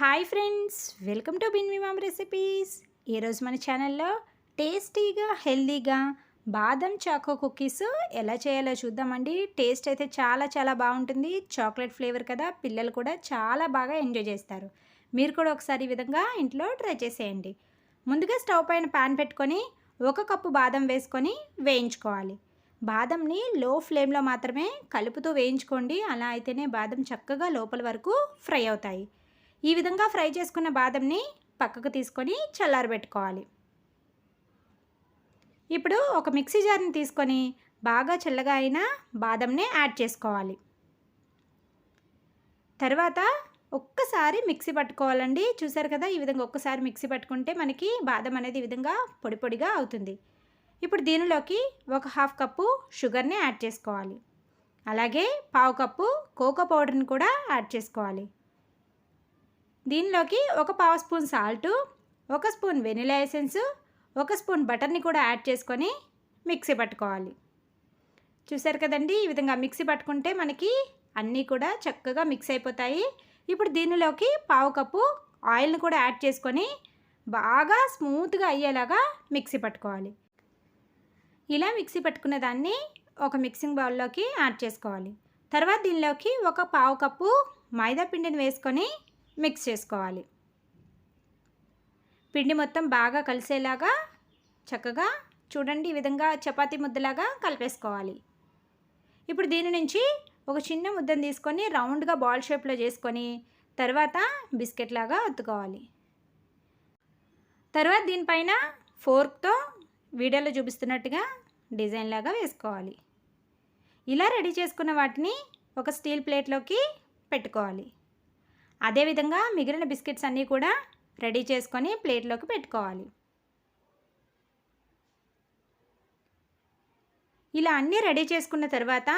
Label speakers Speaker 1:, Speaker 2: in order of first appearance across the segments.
Speaker 1: Hi friends welcome to bin mom recipes. ఈరోజు మన ఛానల్లో టేస్టీగా హెల్దీగా బాదం చాకో కుకీస్ ఎలా చేయాలో చూద్దామండి. టేస్ట్ అయితే చాలా చాలా బాగుంటుంది. చాక్లెట్ ఫ్లేవర్ కదా పిల్లలు కూడా చాలా బాగా ఎంజాయ్ చేస్తారు. మీరు కూడా ఒకసారి ఈ విధంగా ఇంట్లో ట్రై చేసేయండి. ముందుగా స్టవ్ పైన పాన్ పెట్టుకొని ఒక కప్పు బాదం వేసుకొని వేయించుకోవాలి. బాదంని లో ఫ్లేమ్లో మాత్రమే కలుపుతూ వేయించుకోండి. అలా అయితేనే బాదం చక్కగా లోపల వరకు ఫ్రై అవుతాయి. ఈ విధంగా ఫ్రై చేసుకున్న బాదంని పక్కకు తీసుకొని చల్లారబెట్టుకోవాలి. ఇప్పుడు ఒక మిక్సీ జార్ని తీసుకొని బాగా చల్లగా అయిన బాదంని యాడ్ చేసుకోవాలి. తర్వాత ఒక్కసారి మిక్సీ పట్టుకోవాలండి. చూసారు కదా ఈ విధంగా ఒక్కసారి మిక్సీ పట్టుకుంటే మనకి బాదం అనేది ఈ విధంగా పొడి పొడిగా అవుతుంది. ఇప్పుడు దీనిలోకి ఒక హాఫ్ కప్పు షుగర్ని యాడ్ చేసుకోవాలి. అలాగే పావు కప్పు కోకో పౌడర్ని కూడా యాడ్ చేసుకోవాలి. దీనిలోకి ఒక పావు స్పూన్ సాల్టు ఒక స్పూన్ వెనిలా ఎసెన్స్ ఒక స్పూన్ బటర్ని కూడా యాడ్ చేసుకొని మిక్సీ పట్టుకోవాలి. చూసారు కదండి ఈ విధంగా మిక్సీ పట్టుకుంటే మనకి అన్నీ కూడా చక్కగా మిక్స్ అయిపోతాయి. ఇప్పుడు దీనిలోకి పావు కప్పు ఆయిల్ని కూడా యాడ్ చేసుకొని బాగా స్మూత్గా అయ్యేలాగా మిక్సీ పట్టుకోవాలి. ఇలా మిక్సీ పట్టుకున్న దాన్ని ఒక మిక్సింగ్ బౌల్లోకి యాడ్ చేసుకోవాలి. తర్వాత దీనిలోకి ఒక పావు కప్పు మైదా పిండిని వేసుకొని మిక్స్ చేసుకోవాలి. పిండి మొత్తం బాగా కలిసేలాగా చక్కగా చూడండి ఈ విధంగా చపాతీ ముద్దలాగా కలిపేసుకోవాలి. ఇప్పుడు దీని నుంచి ఒక చిన్న ముద్దను తీసుకొని రౌండ్గా బాల్ షేప్లో చేసుకొని తర్వాత బిస్కెట్ లాగా ఒత్తుకోవాలి. తర్వాత దీనిపైన ఫోర్క్తో వీడియోలో చూపిస్తున్నట్టుగా డిజైన్ లాగా వేసుకోవాలి. ఇలా రెడీ చేసుకున్న వాటిని ఒక స్టీల్ ప్లేట్లోకి పెట్టుకోవాలి. అదేవిధంగా మిగిలిన బిస్కెట్స్ అన్నీ కూడా రెడీ చేసుకొని ప్లేట్లోకి పెట్టుకోవాలి. ఇలా అన్నీ రెడీ చేసుకున్న తర్వాత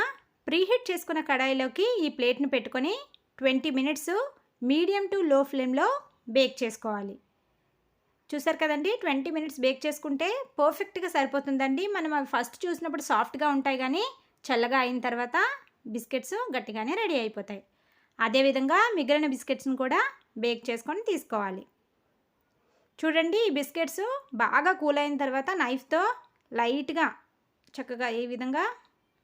Speaker 1: ప్రీహీట్ చేసుకున్న కడాయిలోకి ఈ ప్లేట్ని పెట్టుకొని ట్వంటీ మినిట్స్ మీడియం టు లో ఫ్లేమ్లో బేక్ చేసుకోవాలి. చూసారు కదండి? ట్వంటీ మినిట్స్ బేక్ చేసుకుంటే పర్ఫెక్ట్గా సరిపోతుందండి. మనం అవి ఫస్ట్ చూసినప్పుడు సాఫ్ట్గా ఉంటాయి కానీ చల్లగా అయిన తర్వాత బిస్కెట్స్ గట్టిగానే రెడీ అయిపోతాయి. అదేవిధంగా మిగిలిన బిస్కెట్స్ని కూడా బేక్ చేసుకొని తీసుకోవాలి. చూడండి ఈ బిస్కెట్స్ బాగా కూల్ అయిన తర్వాత నైఫ్తో లైట్గా చక్కగా ఈ విధంగా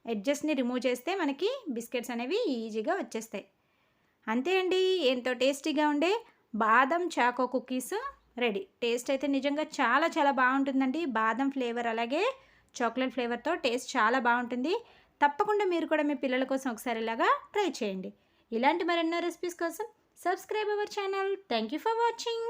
Speaker 1: ఎడ్జెస్ని రిమూవ్ చేస్తే మనకి బిస్కెట్స్ అనేవి ఈజీగా వచ్చేస్తాయి. అంతే అండి ఎంతో టేస్టీగా ఉండే బాదం చాకో కుకీస్ రెడీ. టేస్ట్ అయితే నిజంగా చాలా చాలా బాగుంటుందండి. బాదం ఫ్లేవర్ అలాగే చాక్లెట్ ఫ్లేవర్తో టేస్ట్ చాలా బాగుంటుంది. తప్పకుండా మీరు కూడా మీ పిల్లల కోసం ఒకసారి ఇలాగా ట్రై చేయండి. ఇలాంటి మరెన్నో రెసిపీస్ కోసం subscribe our channel thank you for watching